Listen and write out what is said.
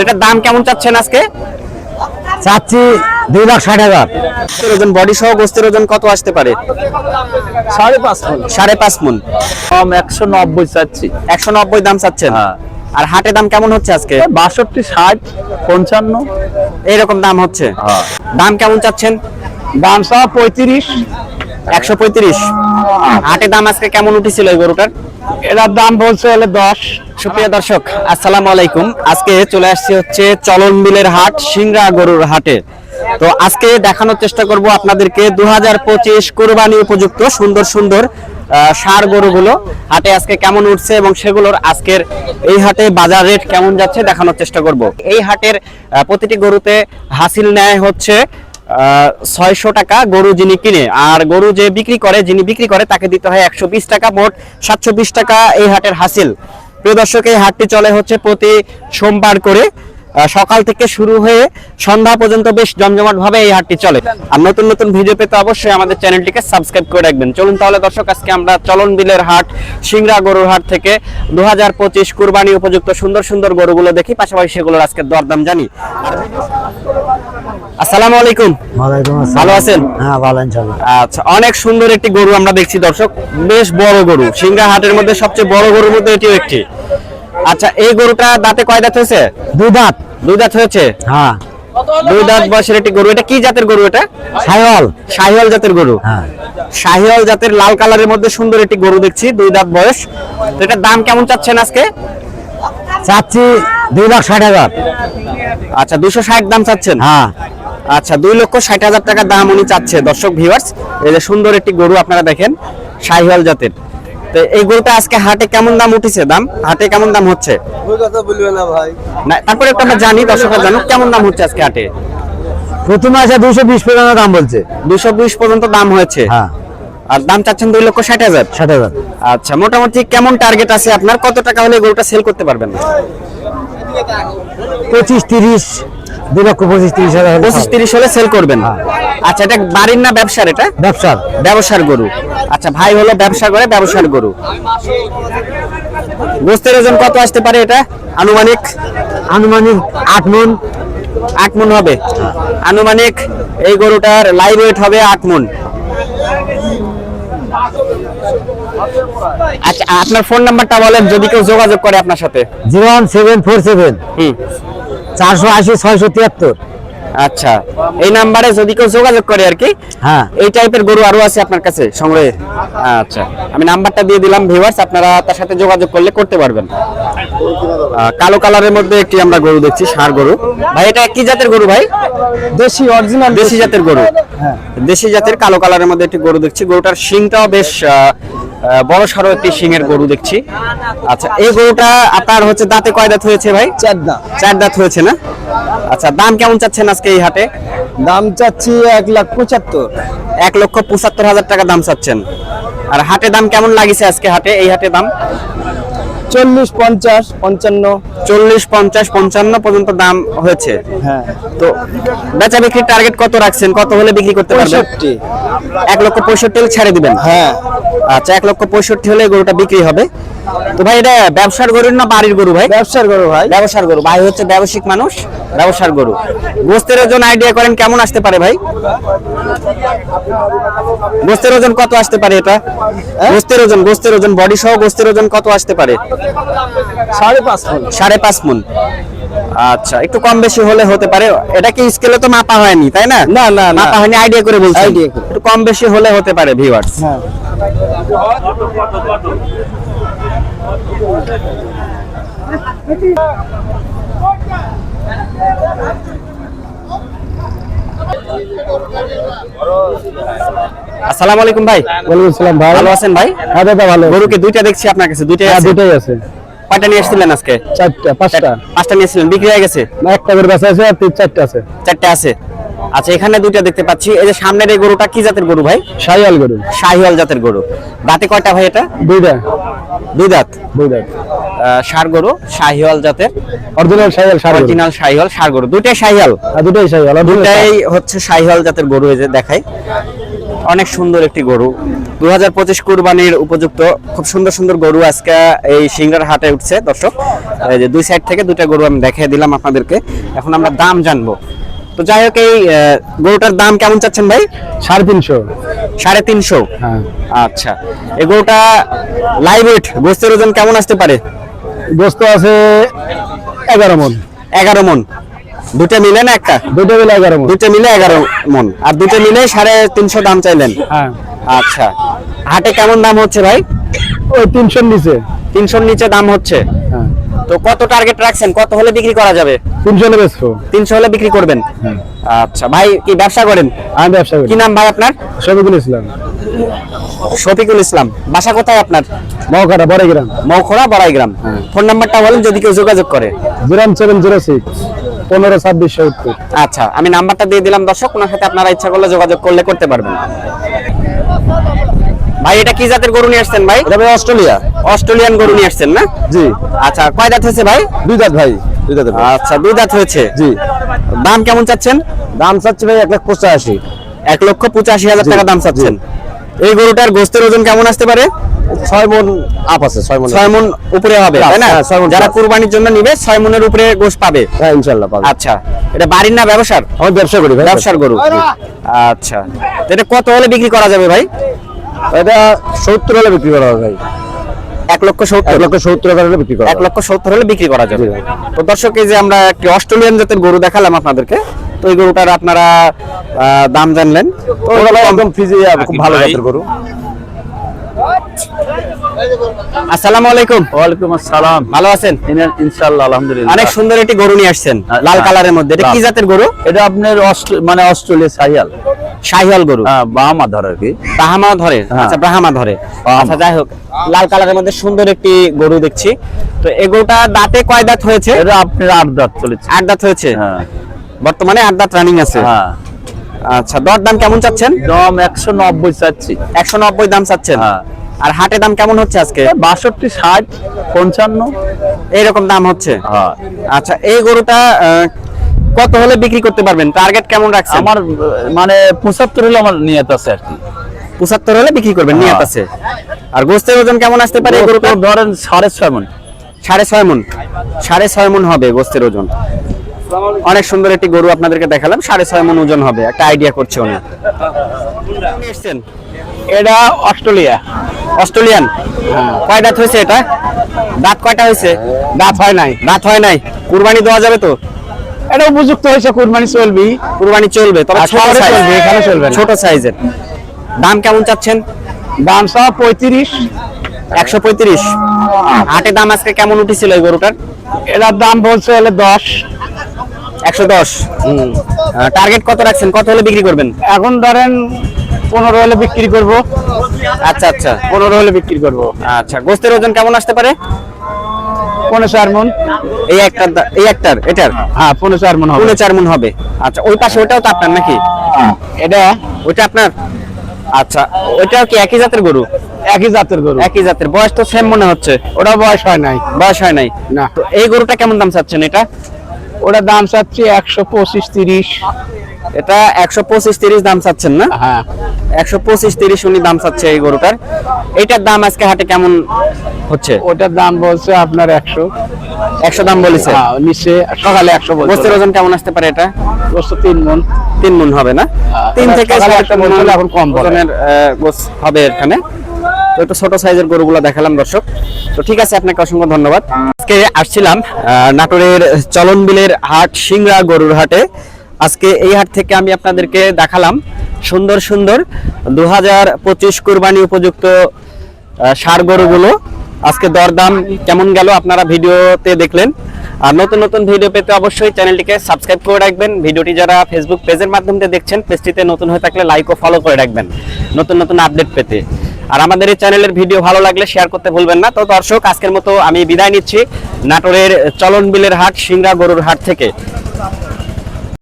এটার দাম কেমন চাচ্ছেন আজকে? চাচ্ছি দুই লাখ ষাট হাজার। ওজন বডি সহ গোস্তের ওজন কত আসতে পারে? সাড়ে পাঁচ সাড়ে পাঁচ মন। কম একশো নব্বই চাচ্ছি। একশো নব্বই দাম চাচ্ছেন? হ্যাঁ। আর হাটে দাম কেমন হচ্ছে আজকে? বাষট্টি ষাট পঞ্চান্ন। এইরকম দাম হচ্ছে? হ্যাঁ। দাম কেমন চাচ্ছেন? দাম সব পঁয়ত্রিশ। একশো পঁয়ত্রিশ। হাটে দাম আজকে কেমন উঠেছিল এই গরুটার? এটার দাম বলছে হলে দশ। সুপ্রিয় দর্শক, আসসালামু আলাইকুম। আজকে চলে আসছি হচ্ছে চলন বিলের হাট, সিংড়া গরুর হাটে। তো আজকে দেখানোর চেষ্টা করব আপনাদেরকে দু হাজার পঁচিশ কোরবানি উপযুক্ত সুন্দর সুন্দর ষাঁড় গরুগুলো। হাটে আজকে কেমন উঠছে এবং সেগুলোর আজকের এই হাটে বাজার রেট কেমন যাচ্ছে দেখানোর চেষ্টা করব। এই হাটের প্রতিটি গরুতে হাসিল নেয় হচ্ছে ছয়শো টাকা গরু যিনি কিনে। আর গরু যে বিক্রি করে, যিনি বিক্রি করে, তাকে দিতে হয় একশো বিশ টাকা মোট সাতশো বিশ টাকা এই হাটের হাসিল। প্রিয় দর্শক, এই হাটটি চলে হচ্ছে প্রতি সোমবার করে। সকাল থেকে শুরু হয়ে সন্ধ্যা পর্যন্ত বেশ জমজমাট ভাবে এই হাটটি চলে। আর নতুন নতুন ভিডিও পেতে অবশ্যই আমাদের চ্যানেলটিকে সাবস্ক্রাইব করে রাখবেন। চলুন তাহলে দর্শক, আজকে আমরা চলন বিলের হাট, সিংড়া গরুর হাট থেকে দু হাজার পঁচিশ কুরবানি উপযুক্ত সুন্দর সুন্দর গরুগুলো দেখি। পাশাপাশি সেগুলোর আজকে দরদাম জানি। আসসালামু আলাইকুম। ওয়ালাইকুম আসসালাম। ভালো আছেন? হ্যাঁ ভালো ইনশাল্লাহ আচ্ছা অনেক সুন্দর একটি গরু আমরা দেখছি দর্শক। বেশ বড় গরু। হাটের মধ্যে সবচেয়ে বড় গরুর মধ্যে এটিও একটি। আচ্ছা এই গরুটা দাঁতে কয় দাঁত হয়েছে? দুই দাঁত। দুই দাঁত হয়েছে? হ্যাঁ। দুই দাঁত বয়সের একটি গরু। এটা কি জাতের গরু এটা? সাইওয়াল শাহিওয়াল জাতের গরু। হ্যাঁ। শাহিওয়াল জাতের লাল কালারের মধ্যে সুন্দর একটি গরু দেখছি দুই দাঁত বয়স। তো এটার দাম কেমন চাচ্ছেন আজকে? চাচ্ছি দুই লাখ ষাট হাজার। আচ্ছা দুশো ষাট দাম চাচ্ছেন? হ্যাঁ। আচ্ছা দুই লক্ষ ষাট হাজার টাকা দাম উনি চাচ্ছে। দর্শক ভিউয়ার্স এই যে সুন্দর একটি গরু আপনারা দেখেন শাহিওয়াল জাতের। তো এই গরুটা আজকে হাটে কেমন দাম উঠেছে? দাম? হাটে কেমন দাম হচ্ছে? না ভাই। না তারপরে একটু আমরা জানি দর্শকরা জানুক কেমন দাম হচ্ছে আজকে হাটে? প্রথমে আসে দুশো বিশ পর্যন্ত দাম বলছে। দুশো বিশ পর্যন্ত দাম হয়েছে? হ্যাঁ। আর দাম চাচ্ছেন দুই লক্ষ ষাট হাজার? ষাট হাজার। আচ্ছা মোটামুটি কেমন টার্গেট আছে আপনার? কত টাকা হলে এই গরুটা সেল করতে পারবেন? পঁচিশ তিরিশ। দুই লক্ষ পঁচিশ তিরিশ হাজার পঁচিশ তিরিশ হলে সেল করবেন? আচ্ছা এটা বাড়ির না ব্যবসার এটা? ব্যবসার। ব্যবসার গরু। আচ্ছা ভাই হলো ব্যবসা করে ব্যবসার গরু। গোস্তের ওজন কত আসতে পারে এটা? আনুমানিক? আনুমানিক আট মন। আট মন হবে? আনুমানিক এই গরুটার লাইভ ওয়েট হবে আট মন। আচ্ছা আপনার ফোন নাম্বারটা বলেন যদি কেউ যোগাযোগ করে আপনার সাথে। Zero one seven four seven. হুম। চারশো আশি ছয়শো তিয়াত্তর। আচ্ছা এই নাম্বারে যদি কেউ যোগাযোগ করে আর কি হ্যাঁ। এই টাইপের গরু আরও আছে আপনার কাছে সংগ্রহে? আচ্ছা আমি নাম্বারটা দিয়ে দিলাম ভিউয়ার্স আপনারা তার সাথে যোগাযোগ করলে করতে পারবেন। কালো কালারের মধ্যে একটি আমরা গরু দেখছি ষাঁড় গরু। ভাই এটা কি জাতের গরু ভাই? দেশি অরিজিনাল দেশি জাতের গরু। হ্যাঁ। দেশি জাতের কালো কালারের মধ্যে একটি গরু দেখছি গরুটার শিংটাও বেশ বড় সড়ো একটি শিংয়ের গরু দেখছি। আচ্ছা এই গরুটা আপনার হচ্ছে দাঁতে কয় দাঁত হয়েছে ভাই? চার দাঁত। চার দাঁত হয়েছে না? আচ্ছা দাম কেমন চাচ্ছেন আজকে এই হাটে? দাম চাচ্ছি এক লাখ পঁচাত্তর। এক লক্ষ পঁচাত্তর হাজার টাকা দাম চাচ্ছেন। আর হাটে দাম কেমন লাগিছে আজকে হাটে? এই হাটে দাম? চল্লিশ পঞ্চাশ পঞ্চান্ন। চল্লিশ পঞ্চাশ পঞ্চান্ন পর্যন্ত দাম হয়েছে। হ্যাঁ। তো বেচা বিক্রির টার্গেট কত রাখছেন? কত হলে বিক্রি করতে পারবেন? এক লক্ষ পঁয়ষট্টি হলে ছেড়ে দিবেন? হ্যাঁ। আচ্ছা এক লক্ষ পঁয়ষট্টি হলে গরুটা বিক্রি হবে। তো ভাই এটা ব্যবসার গরু না বাড়ির গরু ভাই? ব্যবসার গরু ভাই। ব্যবসার গরু। ভাই হচ্ছে ব্যবসায়িক মানুষ। ব্যবসার গরু। গোস্তের ওজন আইডিয়া করেন কেমন আসতে পারে ভাই? গোস্তের ওজন কত আসতে পারে এটা? গোস্তের ওজন গোস্তের ওজন বডি সহ গোস্তের ওজন কত আসতে পারে? সাড়ে পাঁচ ফুল সাড়ে পাঁচ মন। আচ্ছা একটু কম বেশি হলে হতে পারে। এটা কি স্কেলে তো মাপা হয়নি তাই না? না, না। মাপা হয়নি আইডিয়া করে বলছি। একটু কম বেশি হলে হতে পারে ভিউয়ার্স হ্যাঁ। আসসালামু আলাইকুম ভাই। ওয়ালাইকুম আসসালাম ভাই। ভালো আছেন ভাই? হ্যাঁ দাদা ভালো গরুকে দুইটা দেখছি আপনার কাছে দুইটাই হ্যাঁ আছে। দুইটাই আছে। কয়টা নিয়ে এসেছিলেন আজকে? চারটা পাঁচটা। পাঁচটা নিয়েছিলেন বিক্রি হয়ে গেছে? না একটা করে বেচা আছে আর তিন চারটা আছে। চারটে আছে। আচ্ছা এখানে দুইটা দেখতে পাচ্ছি। এই যে সামনের এই গরুটা কি জাতের গরু ভাই? সাইয়াল গরু। শাহিওয়াল জাতের গরু। দাঁতে কয়টা ভাই এটা? দুইটা দুই দাঁত? দুইটা আহ, ষাঁড় গরু শাহিওয়াল জাতের। অরিজিনাল সাইয়াল সার অরিজিনাল শাহিওয়াল ষাঁড় গরু। দুইটাই শাহিওয়াল? হ্যাঁ আর দুটাই দুটাই হচ্ছে শাহিওয়াল জাতের গরু এই যে দেখাই। অনেক সুন্দর একটি গরু। দু হাজার পঁচিশ কুরবানির উপযুক্ত খুব সুন্দর সুন্দর গরু আজকে এই সিংড়ার হাটে উঠছে দর্শক। এই যে দুই সাইড থেকে দুটা গরু আমি দেখিয়ে দিলাম আপনাদেরকে। এখন আমরা দাম জানব। তো যাই হোক এই গরুটার দাম কেমন চাচ্ছেন ভাই? সাড়ে তিনশো। সাড়ে তিনশো? হ্যাঁ। আচ্ছা। এই গরুটা লাইভ ওয়েট গোস্তের ওজন কেমন আসতে পারে? গোস্ত আছে এগারো মন। এগারো মন। দুটো মিলে না একটা? দুটো বেলা এগারো মন। দুটো মিলে এগারো মন। আর দুটো মিলে সাড়ে তিনশো দাম চাইলেন? হ্যাঁ। আচ্ছা। হাটে কেমন দাম হচ্ছে ভাই? ওই তিনশোর নিচে। তিনশোর নিচে দাম হচ্ছে? হ্যাঁ। তো কত টার্গেট রাখছেন? কত হলে বিক্রি করা যাবে? তিনশো হলে বেচবো। তিনশো হলে বিক্রি করবেন? হ্যাঁ। আচ্ছা ভাই কি ব্যবসা করেন? আমি ব্যবসা করি। কি নাম ভাই আপনার? শফিকুল ইসলাম। শফিকুল ইসলাম। বাসা কোথায় আপনার? মহাখাটা বড় গ্রাম মৌখোড়া বড়াইগ্রাম। হ্যাঁ। ফোন নাম্বারটা বলেন যদি কেউ যোগাযোগ করে। জিরো সেভেন জিরো সিক্স পনেরো ছাব্বিশ সত্তর। আচ্ছা আমি নাম্বারটা দিয়ে দিলাম দর্শক ওনার সাথে আপনারা ইচ্ছা করলে যোগাযোগ করলে করতে পারবেন। ভাই এটা কি জাতের গরু নিয়ে আসছেন ভাই? এটা ভাই অস্ট্রেলিয়া। অস্ট্রেলিয়ান গরু নিয়ে আসছেন না? জি। আচ্ছা কয় দাঁত হয়েছে ভাই? দুই দাঁত ভাই। দুই দাঁত আচ্ছা দুই দাঁত হয়েছে। জি। দাম কেমন চাচ্ছেন? দাম চাচ্ছি ভাই এক লাখ পঁচাশি। এক লক্ষ পঁচাশি হাজার টাকা দাম চাচ্ছেন। এই গরুটার গোস্তের ওজন কেমন আসতে পারে? ছয় মন আপ আছে ছয় মন ছয় মন উপরে হবে তাই না? হ্যাঁ, যারা কুরবানির জন্য নিবে ছয় মনের উপরে পাবে। হ্যাঁ পাবে। আচ্ছা এটা বাড়ির না ব্যবসার? আমি ব্যবসা করি ভাই। ব্যবসার গরু। আচ্ছা এটা কত হলে বিক্রি করা যাবে ভাই? এটা সত্তর হলে বিক্রি করা হবে ভাই। এক লক্ষ সত্তর। লক্ষ সত্তর হাজার হলে বিক্রি করা এক লক্ষ সত্তর হলে বিক্রি করা যাবে। তো দর্শক এই যে আমরা একটি অস্ট্রেলিয়ান জাতের গরু দেখালাম আপনাদেরকে তো এই গরুটার আপনারা দাম জানলেন। তো একদম ফিজি খুব ভালো জাতের গরু। আসসালামু আলাইকুম। ওয়ালাইকুম আসসালাম। ভালো আছেন? ইনশাআল্লাহ আলহামদুলিল্লাহ। অনেক সুন্দর একটি গরু নিয়ে আসছেন লাল কালারের মধ্যে। এটা কি জাতের গরু? এটা আপনার মানে অস্ট্রেলিয়া সাহিয়াল। শাহিওয়াল গরু। হ্যাঁ বাহামা ধর আর কি। ব্রাহ্মা ধরে? হ্যাঁ। আচ্ছা ব্রাহ্মা ধরে। আচ্ছা যাই হোক লাল কালারের মধ্যে সুন্দর একটি গরু দেখছি। তো এই গরুটা দাঁতে কয় দাঁত হয়েছে? এটা আপনার আট দাঁত চলেছে। আট দাঁত হয়েছে? হ্যাঁ। বর্তমানে আট দাঁত রানিং আছে। হ্যাঁ। আচ্ছা দর দাম কেমন চাচ্ছেন? দাম একশো নব্বই চাচ্ছি। একশো নব্বই দাম চাচ্ছেন। আর হাটে দাম কেমন হচ্ছে আজকে? বাষট্টি ষাট পঞ্চান্ন। এইরকম দাম হচ্ছে? আচ্ছা এই গরুটা কত হলে বিক্রি করতে পারবেন? টার্গেট কেমন রাখছেন? আমার মানে পঁচাত্তর হলে আমার নিয়ত আছে আর কি। পঁচাত্তর হলে বিক্রি করবেন হ্যাঁ। নিয়ত আছে। আর গোস্তের ওজন কেমন আসতে পারে এই গরুটা গরুটা ধরেন সাড়ে ছয় মন। সাড়ে ছয় মন। সাড়ে ছয় মন হবে গোস্তের ওজন। অনেক সুন্দর একটি গরু আপনাদেরকে দেখালাম সাড়ে ছয় মন ওজন হবে। একটা আইডিয়া করছে উনি এসছেন? এটা অস্ট্রেলিয়া। অস্ট্রেলিয়ান? কয় দাঁত হয়েছে এটা? দাঁত কয়টা হয়েছে? দাঁত হয় নাই। দাঁত হয় নাই। কুরবানি দেওয়া যাবে তো? এটা উপযুক্ত হয়েছে কুরবানি চলবি কুরবানি চলবে তবে ছোট শহরে চলবে, এখানে চলবে ছোট সাইজের দাম কেমন চাচ্ছেন? দাম সব পঁয়ত্রিশ। একশো পঁয়ত্রিশ। হাটে দাম আজকে কেমন উঠেছিল এই গরুটার? এটার দাম বলছে হলে দশ। একশো দশ। টার্গেট কত রাখছেন? কত হলে বিক্রি করবেন? এখন ধরেন পনেরো হলে বিক্রি করব। আচ্ছা আচ্ছা। পনেরো হলে বিক্রি করব। আচ্ছা গোস্তের ওজন কেমন আসতে পারে? পনেরো চার মন? এই একটার এই একটার এটার? হ্যাঁ পনেরো চার মন হবে। পৌনে চার মন হবে। আচ্ছা ওই পাশে ওটাও তো আপনার নাকি? এটা? ওইটা আপনার? আচ্ছা কি একই জাতের গরু? একই জাতের গরু। একই জাতের। বয়স তো সেম মনে হচ্ছে। ওটা বয়স হয় নাই। বয়স হয় নাই? না। তো এই গরুটা কেমন দাম চাচ্ছেন এটা? ওটা দাম চাচ্ছি একশো পঁচিশ তিরিশ। এটা একশো পঁচিশ তিরিশ দাম চাচ্ছেন না? হ্যাঁ। একশো পঁচিশ তিরিশ উনি দাম চাচ্ছে এই গরুটার। এইটার দাম আজকে হাটে কেমন হচ্ছে? ওটার দাম বলছে আপনার একশো। একশো দাম বলেছে? হ্যাঁ নিচে সকালে একশো বলছে। ওজন কেমন আসতে পারে এটা? বস্তু তিন মন। তিন মন হবে না? তিন থেকে একটা তিন মণ এখন কম ওজনের, হবে এখানে। তো একটু ছোট সাইজের গরুগুলো দেখালাম দর্শক। তো ঠিক আছে আপনাকে অসংখ্য ধন্যবাদ। আজকে আসছিলাম আহ, নাটোরের চলন বিলের হাট সিংড়া গরুর হাটে। আজকে এই হাট থেকে আমি আপনাদেরকে দেখালাম সুন্দর সুন্দর দু হাজার পঁচিশ কোরবানি উপযুক্ত ষাঁড় গরুগুলো। আজকে দরদাম কেমন গেল আপনারা ভিডিওতে দেখলেন। আর নতুন নতুন ভিডিও পেতে অবশ্যই চ্যানেলটিকে সাবস্ক্রাইব করে রাখবেন। ভিডিওটি যারা ফেসবুক পেজের মাধ্যমে দেখছেন, পেজটিতে নতুন হয়ে থাকলে লাইক ও ফলো করে রাখবেন নতুন নতুন আপডেট পেতে। আর আমাদের এই চ্যানেলের ভিডিও ভালো লাগলে শেয়ার করতে ভুলবেন না। তো দর্শক, আজকের মতো আমি বিদায় নিচ্ছি। নাটোরের চলন বিলের হাট, সিংড়া গরুর হাট থেকে।